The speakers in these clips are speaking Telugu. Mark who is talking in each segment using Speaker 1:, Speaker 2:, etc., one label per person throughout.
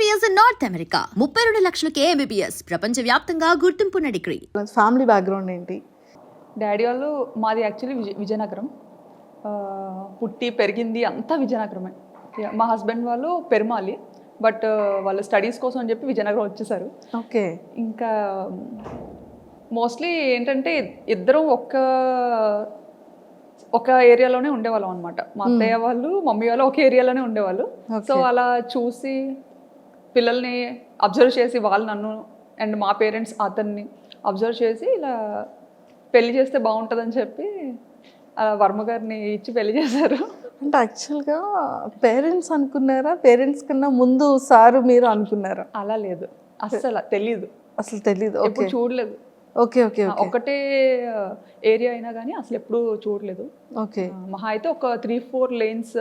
Speaker 1: ఎంబీబీఎస్ ఇన్ నార్త్ అమెరికా ముప్పై రెండు లక్షలకే ఎంబీబీఎస్ ప్రపంచ వ్యాప్తంగా గుర్తింపున్న డిగ్రీ.
Speaker 2: ఫ్యామిలీ బ్యాక్గ్రౌండ్ ఏంటి?
Speaker 3: డాడీ వాళ్ళు మాది యాక్చువల్లీ విజయ విజయనగరం. ఆ, పుట్టి పెరిగింది అంతా విజయనగరమే. Yeah, మా హస్బెండ్ వాళ్ళు పెరుమాలి బట్ వాళ్ళ స్టడీస్ కోసం అని చెప్పి విజయనగరం వచ్చేసారు.
Speaker 2: ఓకే
Speaker 3: ఇంకా మోస్ట్లీ ఏంటంటే ఇద్దరం ఒక్క ఒక ఏరియాలోనే ఉండేవాళ్ళం అనమాట మా అత్తయ్య వాళ్ళు మమ్మీ వాళ్ళు ఒక ఏరియాలోనే ఉండేవాళ్ళు. సో అలా చూసి పిల్లల్ని అబ్జర్వ్ చేసి వాళ్ళు నన్ను అండ్ మా పేరెంట్స్ అతన్ని అబ్జర్వ్ చేసి ఇలా పెళ్ళి చేస్తే బాగుంటుందని చెప్పి వర్మ గారిని ఇచ్చి పెళ్ళి చేశారు.
Speaker 2: అంటే యాక్చువల్గా పేరెంట్స్ అనుకున్నారా? పేరెంట్స్ కన్నా ముందు సారు మీరు అనుకున్నారా?
Speaker 3: అలా లేదు. అస్సలు తెలీదు.
Speaker 2: అసలు తెలీదు. ఓకే.
Speaker 3: ఎప్పుడు చూడలేదు.
Speaker 2: ఓకే ఓకే
Speaker 3: ఒకటే ఏరియా అయినా కానీ అసలు ఎప్పుడు చూడలేదు.
Speaker 2: ఓకే.
Speaker 3: మహా అయితే ఒక త్రీ ఫోర్ లేన్స్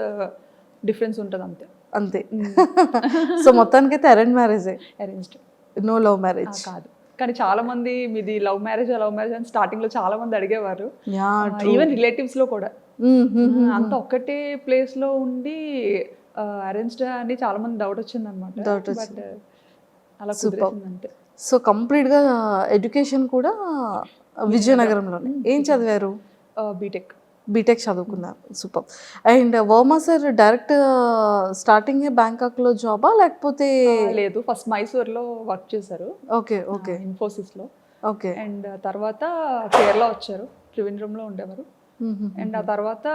Speaker 3: డిఫరెన్స్ ఉంటుంది అంతే
Speaker 2: అంతే. సో మొత్తానికైతే అరేంజ్ మ్యారేజే
Speaker 3: అరేంజ్డ్
Speaker 2: నో లవ్ మ్యారేజ్
Speaker 3: కాదు. కానీ చాలా మంది మీది లవ్ మ్యారేజ్ లవ్ మ్యారేజ్ అని స్టార్టింగ్లో చాలా మంది అడిగేవారు. ఈవెన్ రిలేటివ్స్లో కూడా. అంత ఒక్కటే ప్లేస్లో ఉండి అరేంజ్డ్ అని చాలా మంది డౌట్ వచ్చింది అనమాట
Speaker 2: Doubt
Speaker 3: బట్ అలా అంతే.
Speaker 2: సో కంప్లీట్గా ఎడ్యుకేషన్ కూడా విజయనగరంలోనే. ఏం చదివారు?
Speaker 3: బీటెక్
Speaker 2: బీటెక్ చదువుకున్నారు. Super and Varma sir direct starting బ్యాంకాక్లో జాబా లేకపోతే
Speaker 3: లేదు. ఫస్ట్ మైసూర్లో వర్క్ చేశారు.
Speaker 2: ఓకే ఓకే
Speaker 3: ఇన్ఫోసిస్లో
Speaker 2: ఓకే
Speaker 3: అండ్ తర్వాత కేరళ వచ్చారు. త్రివేంద్రంలో ఉండేవారు. అండ్ ఆ తర్వాత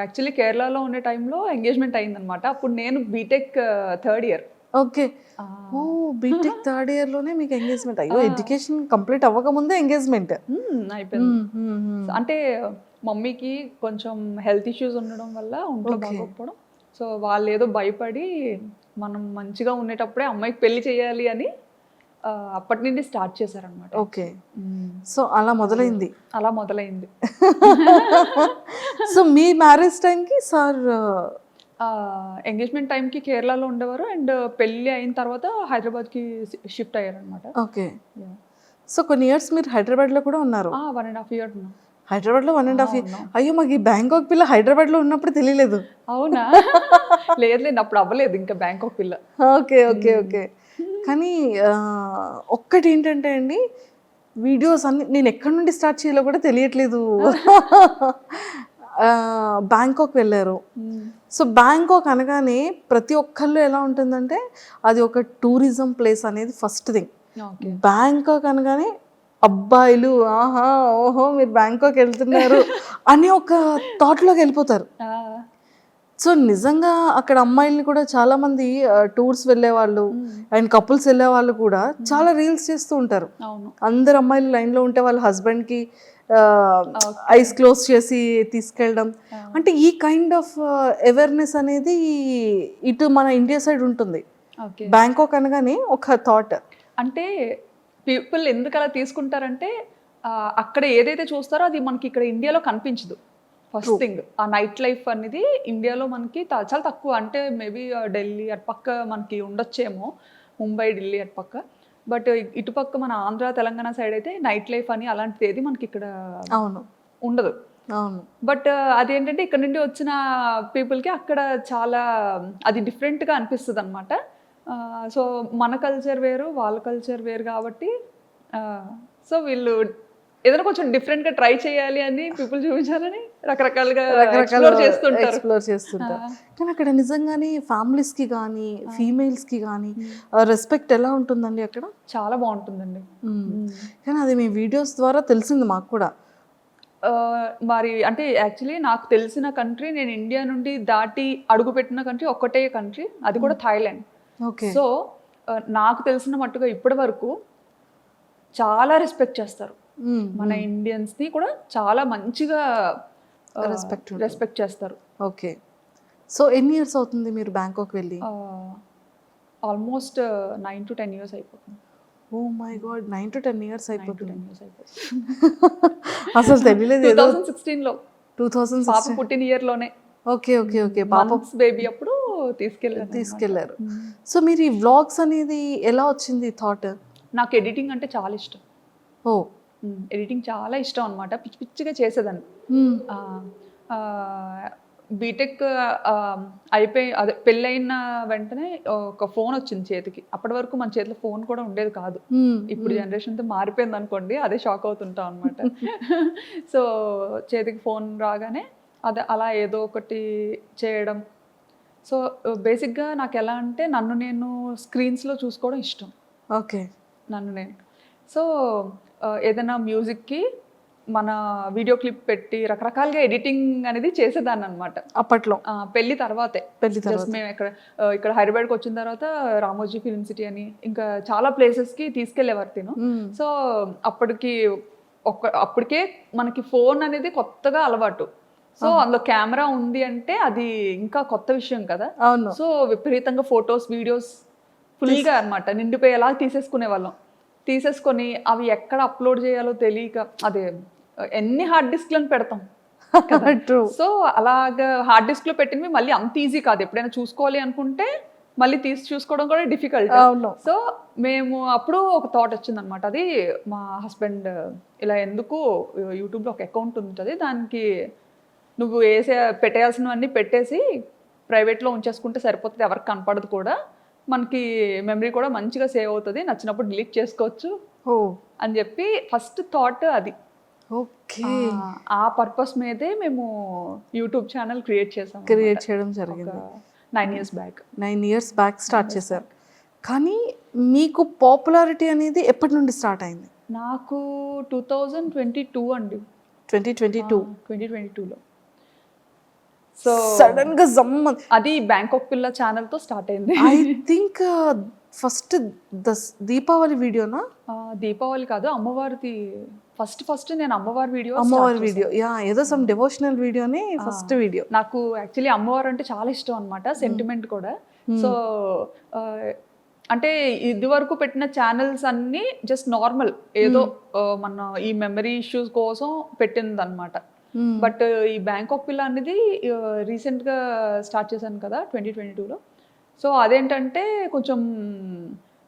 Speaker 3: యాక్చువల్లీ కేరళలో ఉండే టైంలో ఎంగేజ్మెంట్ అయిందనమాట అప్పుడు నేను బీటెక్ థర్డ్ ఇయర్
Speaker 2: ఓకే ఓ బీటెక్ థర్డ్ ఇయర్లోనే మీకు ఎంగేజ్మెంట్ అయ్యో ఎడ్యుకేషన్ కంప్లీట్ అవ్వకముందే ఎంగేజ్మెంట్
Speaker 3: అయిపోయింది. అంటే మమ్మీకి కొంచెం హెల్త్ ఇష్యూస్ ఉండడం వల్ల ఒంట్లో బాగోకపోవడం. సో వాళ్ళు ఏదో భయపడి మనం మంచిగా ఉండేటప్పుడే అమ్మాయికి పెళ్ళి చేయాలి అని అప్పటి నుండి స్టార్ట్ చేశారనమాట
Speaker 2: ఓకే. సో అలా మొదలైంది.
Speaker 3: అలా మొదలైంది.
Speaker 2: సో మీ మ్యారేజ్ టైంకి సార్
Speaker 3: ఎంగేజ్మెంట్ టైంకి కేరళలో ఉండేవారు అండ్ పెళ్ళి అయిన తర్వాత హైదరాబాద్కి షిఫ్ట్ అయ్యారనమాట
Speaker 2: ఓకే. సో కొన్ని ఇయర్స్ మీరు హైదరాబాద్లో కూడా ఉన్నారు.
Speaker 3: వన్ అండ్ హాఫ్ ఇయర్ ఉన్నాం.
Speaker 2: హైదరాబాద్లో వన్ అండ్ హాఫ్ ఇయర్ అయ్యో మాకు ఈ బ్యాంకాక్ పిల్ల హైదరాబాద్లో ఉన్నప్పుడు తెలియలేదు.
Speaker 3: అవునా? లేదు లేదు అప్పుడు అవ్వలేదు ఇంకా బ్యాంకాక్ పిల్ల.
Speaker 2: Okay okay okay. కానీ ఒక్కటి ఏంటంటే అండి వీడియోస్ అన్ని నేను ఎక్కడి నుండి స్టార్ట్ చేయాలో కూడా తెలియట్లేదు. బ్యాంకాక్ వెళ్ళారు. సో బ్యాంకాక్ అనగానే ప్రతి ఒక్కళ్ళు ఎలా ఉంటుందంటే అది ఒక టూరిజం ప్లేస్ అనేది ఫస్ట్ థింగ్. బ్యాంకాక్ అనగానే అబ్బాయిలు ఆహా ఓహో మీరు బ్యాంకాక్ వెళ్తున్నారు అని ఒక థాట్లోకి వెళ్ళిపోతారు. సో నిజంగా అక్కడ అమ్మాయిల్ని కూడా చాలా మంది టూర్స్ వెళ్ళే వాళ్ళు అండ్ కపుల్స్ వెళ్ళే వాళ్ళు కూడా చాలా రీల్స్ చేస్తూ ఉంటారు. అందరు అమ్మాయిలు లైన్లో ఉంటే వాళ్ళ హస్బెండ్కి ఐస్ క్లోజ్ చేసి తీసుకెళ్ళడం. అంటే ఈ కైండ్ ఆఫ్ అవేర్నెస్ అనేది ఇటు మన ఇండియా సైడ్ ఉంటుంది. బ్యాంకాక్ అనగానే ఒక థాట్
Speaker 3: అంటే పీపుల్ ఎందుకు అలా తీసుకుంటారంటే అక్కడ ఏదైతే చూస్తారో అది మనకి ఇక్కడ ఇండియాలో కనిపించదు. ఫస్ట్ థింగ్ ఆ నైట్ లైఫ్ అనేది ఇండియాలో మనకి చాలా తక్కువ. అంటే మేబీ ఢిల్లీ అటు పక్క మనకి ఉండొచ్చేమో ముంబై ఢిల్లీ అటు పక్క బట్ ఇటుపక్క మన ఆంధ్ర తెలంగాణ సైడ్ అయితే నైట్ లైఫ్ అని అలాంటిది ఏది మనకి ఇక్కడ
Speaker 2: అవును.
Speaker 3: ఉండదు.
Speaker 2: అవును.
Speaker 3: బట్ అదేంటంటే ఇక్కడ నుండి వచ్చిన పీపుల్కి అక్కడ చాలా అది డిఫరెంట్గా అనిపిస్తుంది అనమాట సో మన కల్చర్ వేరు వాళ్ళ కల్చర్ వేరు కాబట్టి సో వీళ్ళు ఏదైనా కొంచెం డిఫరెంట్గా ట్రై చేయాలి అని పీపుల్ చూపించాలని రకరకాలుగా చేస్తుంటారు.
Speaker 2: ఎక్స్ప్లోర్ చేస్తుంటారు. కానీ అక్కడ నిజంగానే families కి కానీ females కి కానీ రెస్పెక్ట్ ఎలా ఉంటుందండి అక్కడ?
Speaker 3: చాలా బాగుంటుందండి.
Speaker 2: కానీ అది మీ వీడియోస్ ద్వారా తెలిసింది మాకు కూడా.
Speaker 3: మరి అంటే యాక్చువల్లీ నాకు తెలిసిన కంట్రీ నేను ఇండియా నుండి దాటి అడుగుపెట్టిన కంట్రీ ఒక్కటే కంట్రీ అది కూడా థాయిలాండ్ సో నాకు తెలిసిన మట్టుగా ఇప్పటి వరకు చాలా రెస్పెక్ట్ చేస్తారు. మన ఇండియన్స్ని కూడా చాలా మంచిగా
Speaker 2: ఉంటుంది.
Speaker 3: రెస్పెక్ట్ చేస్తారు.
Speaker 2: ఓకే. సో ఎన్ని ఇయర్స్ అవుతుంది మీరు బ్యాంకాక్ వెళ్ళి?
Speaker 3: Almost nine to ten years అయిపోతుంది.
Speaker 2: ఓ my god nine to ten years అయిపోతుంది. అసలు తెలియలేదు
Speaker 3: టూ థౌసండ్ సిక్స్టీన్లో.
Speaker 2: టూ థౌసండ్
Speaker 3: పాప పుట్టిన ఇయర్లోనే.
Speaker 2: Okay okay okay. పాప
Speaker 3: మంత్స్ బేబీ అప్పుడు. తీసుకెళ్ళాను
Speaker 2: తీసుకెళ్ళారు సో మీరు ఈ వ్లాగ్స్ అనేది ఎలా వచ్చింది థాట్?
Speaker 3: నాకు ఎడిటింగ్ అంటే చాలా ఇష్టం.
Speaker 2: ఓ.
Speaker 3: ఎడిటింగ్ చాలా ఇష్టం అనమాట పిచ్చి పిచ్చిగా చేసేదాన్ని. బీటెక్ అయిపోయి అదే పెళ్ళైన వెంటనే ఒక ఫోన్ వచ్చింది చేతికి. అప్పటి వరకు మన చేతిలో ఫోన్ కూడా ఉండేది కాదు. ఇప్పుడు జనరేషన్తో మారిపోయింది అనుకోండి అదే షాక్ అవుతుంటాం అనమాట సో చేతికి ఫోన్ రాగానే అదే అలా ఏదో ఒకటి చేయడం సో బేసిక్గా నాకు ఎలా అంటే నన్ను నేను స్క్రీన్స్లో చూసుకోవడం ఇష్టం.
Speaker 2: ఓకే.
Speaker 3: నన్ను నేను. సో ఏదైనా మ్యూజిక్కి మన వీడియో క్లిప్ పెట్టి రకరకాలుగా ఎడిటింగ్ అనేది చేసేదాన్ని అనమాట
Speaker 2: అప్పట్లో
Speaker 3: పెళ్ళి తర్వాతే. పెళ్ళి
Speaker 2: తర్వాత.
Speaker 3: మేము ఇక్కడ ఇక్కడ హైదరాబాద్కి వచ్చిన తర్వాత రామోజీ ఫిల్మ్ సిటీ అని ఇంకా చాలా ప్లేసెస్కి తీసుకెళ్ళేవారు తిను. సో అప్పటికి ఒక అప్పటికే మనకి ఫోన్ అనేది కొత్తగా అలవాటు. సో అందులో కెమెరా ఉంది అంటే అది ఇంకా కొత్త విషయం కదా.
Speaker 2: అవును.
Speaker 3: సో విపరీతంగా ఫొటోస్ వీడియోస్ ఫుల్గా అన్నమాట. నిండిపోయేలా తీసేసుకునే వాళ్ళం. తీసేసుకొని అవి ఎక్కడ అప్లోడ్ చేయాలో తెలియక అదే ఎన్ని హార్డ్ డిస్క్లను పెడతాం సో అలాగా హార్డ్ డిస్క్లో పెట్టినవి మళ్ళీ అంత ఈజీ కాదు. ఎప్పుడైనా చూసుకోవాలి అనుకుంటే మళ్ళీ తీసి చూసుకోవడం కూడా డిఫికల్ట్. సో మేము అప్పుడు ఒక థాట్ వచ్చింది అనమాట అది మా హస్బెండ్ ఇలా ఎందుకు యూట్యూబ్లో ఒక అకౌంట్ ఉంటుంది దానికి నువ్వు వేసే పెట్టేయాల్సినవన్నీ పెట్టేసి ప్రైవేట్లో ఉంచేసుకుంటే సరిపోతుంది. ఎవరికి కనపడదు కూడా. మనకి మెమరీ కూడా మంచిగా సేవ్ అవుతుంది. నచ్చినప్పుడు డిలీట్ చేసుకోవచ్చు
Speaker 2: ఓ.
Speaker 3: అని చెప్పి ఫస్ట్ థాట్ అది.
Speaker 2: ఓకే.
Speaker 3: ఆ, పర్పస్ మీదే మేము యూట్యూబ్ ఛానల్ క్రియేట్ చేసాం
Speaker 2: క్రియేట్ చేయడం జరిగింది.
Speaker 3: Nine years back.
Speaker 2: Nine years back start చేశారు. కానీ మీకు పాపులారిటీ అనేది ఎప్పటి నుండి స్టార్ట్ అయింది?
Speaker 3: నాకు టూ థౌజండ్ ట్వంటీ టూ అండి.
Speaker 2: Twenty twenty two.
Speaker 3: Twenty twenty టూలో. సో
Speaker 2: సడన్గా జమ్మ
Speaker 3: అది బ్యాంకాక్ పిల్ల ఛానల్తో స్టార్ట్ అయింది.
Speaker 2: ఐ థింక్ ఫస్ట్ దీపావళి వీడియోనా?
Speaker 3: దీపావళి కాదు అమ్మవారిది ఫస్ట్ ఫస్ట్ నేను అమ్మవారి వీడియో
Speaker 2: అమ్మవారి వీడియో. యా ఏదో సమ్ డివోషనల్ వీడియోని ఫస్ట్ వీడియో.
Speaker 3: నాకు యాక్చువల్లీ అమ్మవారు అంటే చాలా ఇష్టం అనమాట సెంటిమెంట్ కూడా. సో ఆ, అంటే ఇది వరకు పెట్టిన ఛానల్స్ అన్ని జస్ట్ నార్మల్ ఏదో ఆ, మన ఈ మెమరీ ఇష్యూస్ కోసం పెట్టింది అనమాట Hmm. బట్ uh, ఈ బ్యాంకాక్ పిల్ల అనేది రీసెంట్గా స్టార్ట్ చేశాను కదా ట్వంటీ ట్వంటీ టూలో సో అదేంటంటే కొంచెం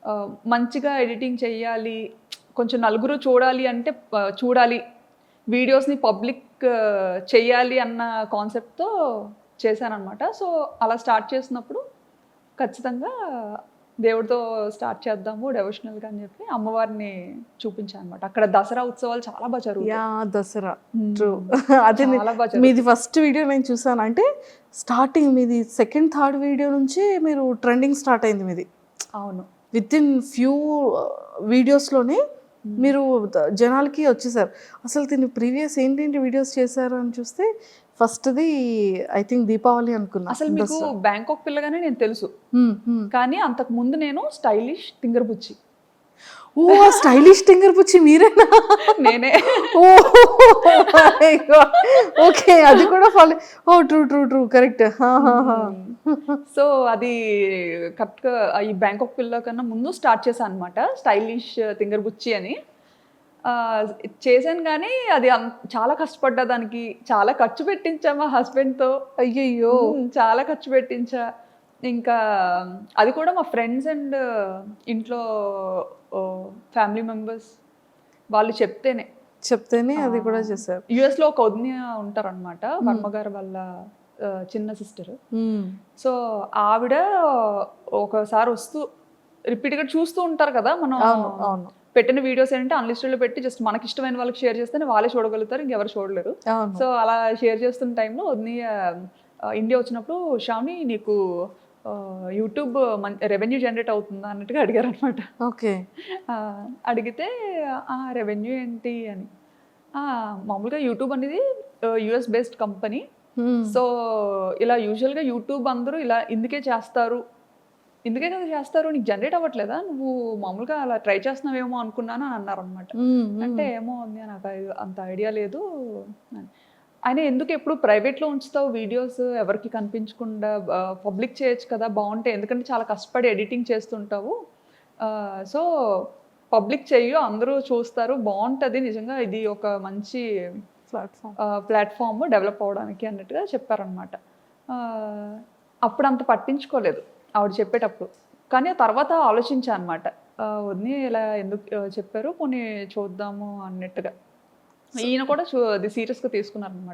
Speaker 3: uh, మంచిగా ఎడిటింగ్ చేయాలి కొంచెం నలుగురు చూడాలి అంటే uh, చూడాలి. వీడియోస్ని పబ్లిక్ చెయ్యాలి అన్న కాన్సెప్ట్తో చేశానన్నమాట. సో అలా స్టార్ట్ చేసినప్పుడు ఖచ్చితంగా దేవుడితో స్టార్ట్ చేద్దాము డెవోషనల్గా అని చెప్పి అమ్మవారిని చూపించాను అనమాట అక్కడ దసరా ఉత్సవాలు చాలా బాగా జరుగుతాయి.
Speaker 2: యా దసరా. ట్రూ అది మీది ఫస్ట్ వీడియో నేను చూసాను. అంటే స్టార్టింగ్ మీది సెకండ్ థర్డ్ వీడియో నుంచి మీరు ట్రెండింగ్ స్టార్ట్ అయింది మీది.
Speaker 3: అవును.
Speaker 2: విత్ ఇన్ ఫ్యూ వీడియోస్లోనే మీరు జనాలకి వచ్చేసారు. అసలు దీని ప్రీవియస్ ఏంటేంటి వీడియోస్ చేశారు అని చూస్తే ఫస్ట్ది ఐ థింక్ దీపావళి అనుకున్నా.
Speaker 3: అసలు మీకు బ్యాంకాక్ పిల్లగానే నేను తెలుసు. కానీ అంతకు ముందు నేను స్టైలిష్ తింగర్ బుచ్చి
Speaker 2: ఓ స్టైలిష్ టింగర్ పుచ్చి మీరేనా?
Speaker 3: నేనే.
Speaker 2: ఓ ఓకే అది కూడా ఫాలో ఓ true true true correct.
Speaker 3: So అది కరెక్ట్గా ఈ బ్యాంకాక్ పిల్ల కన్నా ముందు స్టార్ట్ చేశాను అనమాట స్టైలిష్ తింగర్ బుచ్చి అని. చేశాను కానీ అది చాలా కష్టపడ్డా దానికి. చాలా ఖర్చు పెట్టించా మా హస్బెండ్తో.
Speaker 2: అయ్యయ్యో
Speaker 3: చాలా ఖర్చు పెట్టించా. ఇంకా అది కూడా మా ఫ్రెండ్స్ అండ్ ఇంట్లో ఫ్యామిలీ మెంబర్స్ వాళ్ళు చెప్తేనే.
Speaker 2: చెప్తేనే అది కూడా చేశారు.
Speaker 3: యుఎస్లో ఒక వదిన ఉంటారనమాట వర్మ గారు వాళ్ళ చిన్న సిస్టర్. సో ఆవిడ ఒకసారి వస్తూ రిపీట్గా చూస్తూ ఉంటారు కదా మనం పెట్టిన వీడియోస్ ఏంటంటే అన్లిస్టెడ్లో పెట్టి జస్ట్ మనకి ఇష్టమైన వాళ్ళకి షేర్ చేస్తేనే వాళ్ళే చూడగలుగుతారు ఇంకెవరు చూడలేరు. సో అలా షేర్ చేస్తున్న టైంలో వదిన ఆ, ఇండియా వచ్చినప్పుడు శ్రావణి నీకు ఆ, యూట్యూబ్ రెవెన్యూ జనరేట్ అవుతుందా అన్నట్టుగా అడిగారు అనమాట
Speaker 2: ఓకే
Speaker 3: అడిగితే రెవెన్యూ ఏంటి అని. "ఆ, మామూలుగా యూట్యూబ్ అనేది యుఎస్ బేస్డ్ కంపెనీ. సో ఇలా యూజువల్గా యూట్యూబ్ అందరూ ఇలా ఇందుకే చేస్తారు ఇందుకే కదా చేస్తారు నీకు జనరేట్ అవ్వట్లేదా? నువ్వు మామూలుగా అలా ట్రై చేస్తున్నావేమో అనుకున్నాను అని అన్నారు అనమాట
Speaker 2: hmm.
Speaker 3: అంటే ఏమో ఉంది నాకు అంత ఐడియా లేదు అని. ఆయన ఎందుకు ఎప్పుడు ప్రైవేట్లో ఉంచుతావు వీడియోస్ ఎవరికి కనిపించకుండా పబ్లిక్ చేయొచ్చు కదా బాగుంటాయి ఎందుకంటే చాలా కష్టపడి ఎడిటింగ్ చేస్తుంటావు. సో పబ్లిక్ చెయ్యు అందరూ చూస్తారు బాగుంటుంది. నిజంగా ఇది ఒక మంచి
Speaker 2: ప్లాట్ఫామ్
Speaker 3: ప్లాట్ఫామ్ డెవలప్ అవడానికి అన్నట్టుగా చెప్పారనమాట అప్పుడు అంత పట్టించుకోలేదు. ఆవిడ చెప్పేటప్పుడు. కానీ తర్వాత ఆలోచించా అనమాట వదిని ఇలా ఎందుకు చెప్పారు? పోనీ చూద్దాము అన్నట్టుగా. ఈయన కూడా చూ అది సీరియస్గా తీసుకున్నారు అనమాట